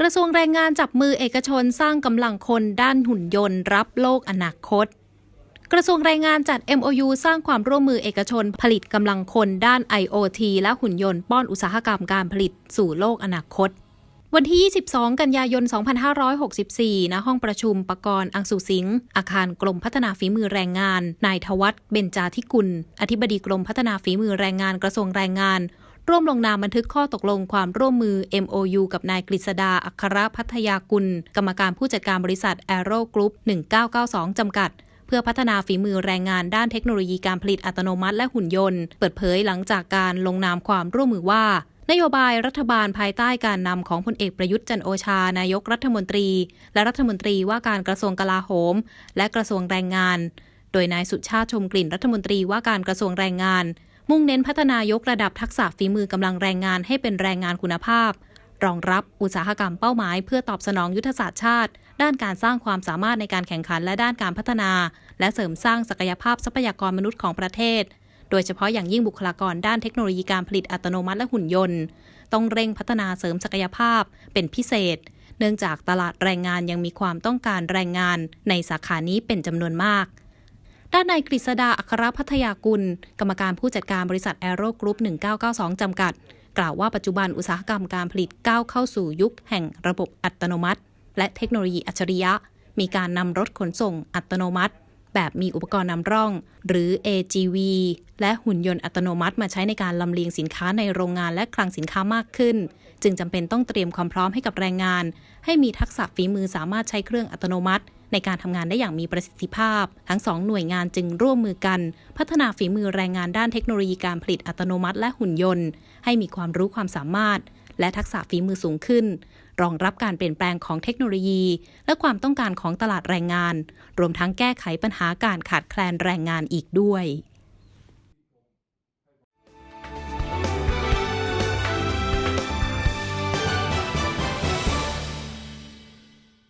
กระทรวงแรงงานจับมือเอกชนสร้างกำลังคนด้านหุ่นยนต์ รับโลกอนาคต กระทรวงแรงงานจัด MOU สร้างความร่วมมือเอกชนผลิตกำลังคนด้าน IoT และหุ่นยนต์ป้อนอุตสาหกรรมการผลิตสู่โลกอนาคต วันที่ 22 กันยายน 2564 ณ ห้องประชุมปกรณ์อังสุสิงห์ อาคารกรมพัฒนาฝีมือแรงงาน นายทวัฒน์เบญจาธิกุล อธิบดีกรมพัฒนาฝีมือแรงงานกระทรวงแรงงาน ร่วมลงนามบันทึกข้อตกลงความร่วมมือ MOU กับนายกฤษดาอัครพัทยากุล กรรมการผู้จัดการบริษัท Aero Group 1992 จำกัดเพื่อพัฒนาฝีมือแรงงานด้านเทคโนโลยีการผลิตอัตโนมัติและหุ่นยนต์ เปิดเผยหลังจากการลงนามความร่วมมือว่า นโยบายรัฐบาลภายใต้การนำของพลเอกประยุทธ์จันโอชา นายกรัฐมนตรี และรัฐมนตรีว่าการกระทรวงกลาโหม และกระทรวงแรงงาน โดยนายสุชาติชมกลิ่นรัฐมนตรีว่าการกระทรวงแรงงาน มุ่งเน้นพัฒนายกระดับทักษะฝีมือกำลังแรงงานให้เป็นแรงงานคุณภาพ รองรับอุตสาหกรรมเป้าหมาย เพื่อตอบสนองยุทธศาสตร์ชาติ ด้านการสร้างความสามารถในการแข่งขันและด้านการพัฒนา และเสริมสร้างศักยภาพทรัพยากรมนุษย์ของประเทศ โดยเฉพาะอย่างยิ่งบุคลากรด้านเทคโนโลยีการผลิตอัตโนมัติและหุ่นยนต์ ต้องเร่งพัฒนาเสริมศักยภาพเป็นพิเศษ เนื่องจากตลาดแรงงานยังมีความต้องการแรงงานในสาขานี้เป็นจำนวนมาก ด้านนายกฤษดาอัครพัทยากุล กรรมการผู้จัดการบริษัทแอโรกรุ๊ป 1992 จำกัด กล่าวว่าปัจจุบันอุตสาหกรรมการผลิตก้าวเข้าสู่ยุคแห่งระบบอัตโนมัติ และเทคโนโลยีอัจฉริยะ มีการนำรถขนส่งอัตโนมัติ แบบมีอุปกรณ์นำร่อง หรือ AGV และหุ่นยนต์อัตโนมัติมาใช้ในการลำเลียงสินค้าในโรงงานและคลังสินค้ามากขึ้น จึงจำเป็นต้องเตรียมความพร้อมให้กับแรงงาน ให้มีทักษะฝีมือสามารถใช้เครื่องอัตโนมัติ ในการทำงานได้อย่างมีประสิทธิภาพ ทั้งสองหน่วยงานจึงร่วมมือกัน พัฒนาฝีมือแรงงานด้านเทคโนโลยีการผลิตอัตโนมัติและหุ่นยนต์ ให้มีความรู้ความสามารถ และทักษะฝีมือสูงขึ้น รองรับการเปลี่ยนแปลงของเทคโนโลยี และความต้องการของตลาดแรงงาน รวมทั้งแก้ไขปัญหาการขาดแคลนแรงงานอีกด้วย